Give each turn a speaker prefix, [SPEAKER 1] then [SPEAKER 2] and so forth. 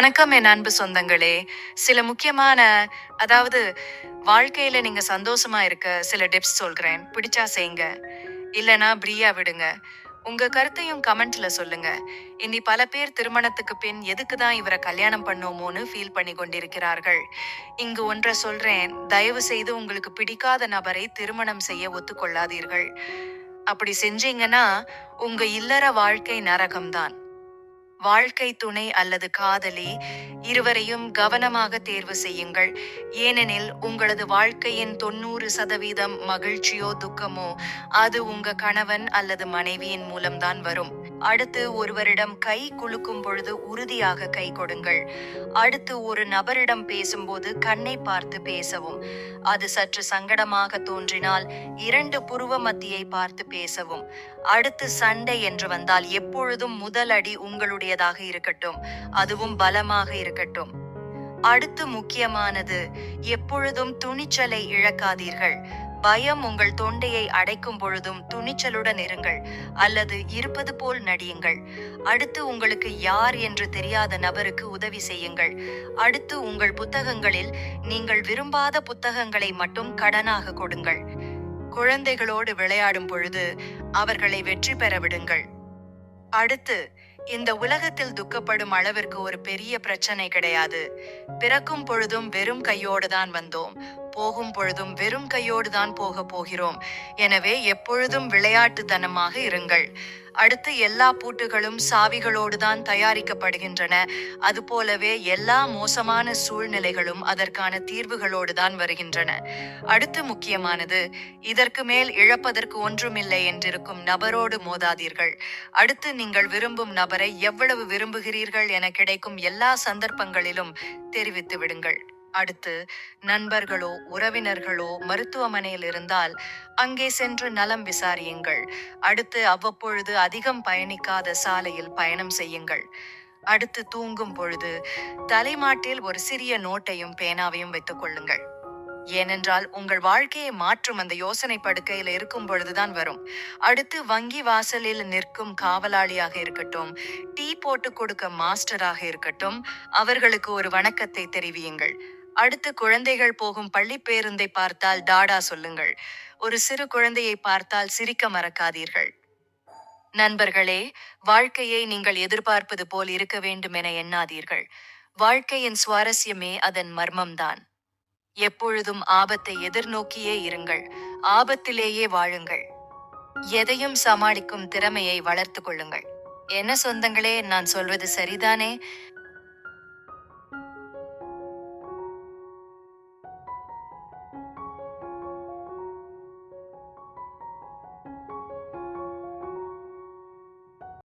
[SPEAKER 1] வணக்கம் என் அன்பு சொந்தங்களே. சில முக்கியமான அதாவது வாழ்க்கையில நீங்க சந்தோஷமா இருக்க சில டிப்ஸ் சொல்கிறேன். பிடிச்சா செய்யுங்க இல்லனா பிரியா விடுங்க. உங்க கருத்தையும் கமெண்ட்ல சொல்லுங்க. இனி பல பேர் திருமணத்துக்கு பின் எதுக்கு தான் இவரை கல்யாணம் பண்ணோமோன்னு ஃபீல் பண்ணி கொண்டிருக்கிறார்கள். இங்கு ஒன்றை சொல்றேன். தயவு செய்து உங்களுக்கு பிடிக்காத நபரை திருமணம் செய்ய ஒத்துக்கொள்ளாதீர்கள். அப்படி செஞ்சீங்கன்னா உங்க இல்லற வாழ்க்கை நரகம்தான். வாழ்க்கை துணை அல்லது காதலி இருவரையும் கவனமாக தேர்வு செய்யுங்கள். ஏனெனில் உங்களது வாழ்க்கையின் தொண்ணூறு சதவீதம் மகிழ்ச்சியோ துக்கமோ அது உங்க கணவன் அல்லது மனைவியின் மூலம்தான் வரும். அடுத்து ஒருவரிடம் கை குலுக்கும் பொழுது உறுதியாக கை கொடுங்கள். அடுத்து ஒரு நபரிடம் பேசும்போது கண்ணை பார்த்து பேசவும். அது சற்று சங்கடமாக தோன்றினால் இரண்டு புருவ மத்தியை பார்த்து பேசவும். அடுத்து சண்டை என்று வந்தால் எப்பொழுதும் முதல் அடி உங்களுடையதாக இருக்கட்டும். அதுவும் பலமாக இருக்கட்டும். அடுத்து முக்கியமானது எப்பொழுதும் துணிச்சலை இழக்காதீர்கள். பயம் உங்கள் தொண்டையை அடைக்கும் பொழுதும் துணிச்சலுடன் இருங்கள் அல்லது இருப்பது போல் நடியுங்கள். அடுத்து உங்களுக்கு யார் என்று தெரியாத நபருக்கு உதவி செய்யுங்கள். அடுத்து உங்கள் புத்தகங்களில் நீங்கள் விரும்பாத புத்தகங்களை மட்டும் கடனாக கொடுங்கள். குழந்தைகளோடு விளையாடும் பொழுது அவர்களை வெற்றி பெற விடுங்கள். அடுத்து இந்த உலகத்தில் துக்கப்படும் அளவிற்கு ஒரு பெரிய பிரச்சனை கிடையாது. பிறக்கும் பொழுதும் வெறும் கையோடு தான் வந்தோம். போகும் பொழுதும் வெறும் கையோடு தான் போக போகிறோம். எனவே எப்பொழுதும் விளையாட்டுத்தனமாக இருங்கள். அடுத்து எல்லா பூட்டுகளும் சாவிகளோடு தான் தயாரிக்கப்படுகின்றன. அதுபோலவே எல்லா மோசமான சூழ்நிலைகளும் அதற்கான தீர்வுகளோடு தான் வருகின்றன. அடுத்து முக்கியமானது இதற்கு மேல் இழப்பதற்கு ஒன்றுமில்லை என்றிருக்கும் நபரோடு மோதாதீர்கள். அடுத்து நீங்கள் விரும்பும் நபர் எவ்வளவு விரும்புகிறீர்கள் என கிடைக்கும் எல்லா சந்தர்ப்பங்களிலும் தெரிவித்து விடுங்கள். அடுத்து நண்பர்களோ உறவினர்களோ மருத்துவமனையில் இருந்தால் அங்கே சென்று நலம் விசாரியுங்கள். அடுத்து அவ்வப்பொழுது அதிகம் பயணிக்காத சாலையில் பயணம் செய்யுங்கள். அடுத்து தூங்கும் பொழுது தலைமாட்டில் ஒரு சிறிய நோட்டையும் பேனாவையும் வைத்துக் கொள்ளுங்கள். ஏனென்றால் உங்கள் வாழ்க்கையை மாற்றும் அந்த யோசனை படுக்கையில் இருக்கும் பொழுதுதான் வரும். அடுத்து வங்கி வாசலில் நிற்கும் காவலாளியாக இருக்கட்டும் டீ போட்டு கொடுக்க மாஸ்டராக இருக்கட்டும் அவர்களுக்கு ஒரு வணக்கத்தை தெரிவியுங்கள். அடுத்து குழந்தைகள் போகும் பள்ளி பேருந்தை பார்த்தால் டாடா சொல்லுங்கள். ஒரு சிறு குழந்தையை பார்த்தால் சிரிக்க மறக்காதீர்கள். நண்பர்களே வாழ்க்கையை நீங்கள் எதிர்பார்ப்பது போல் இருக்க வேண்டும் என எண்ணாதீர்கள். வாழ்க்கையின் சுவாரஸ்யமே அதன் மர்மம்தான். எப்பொழுதும் ஆபத்தை எதிர்நோக்கியே இருங்கள். ஆபத்திலேயே வாழுங்கள். எதையும் சமாளிக்கும் திறமையை வளர்த்து கொள்ளுங்கள். என்ன சொந்தங்களே நான் சொல்வது சரிதானே?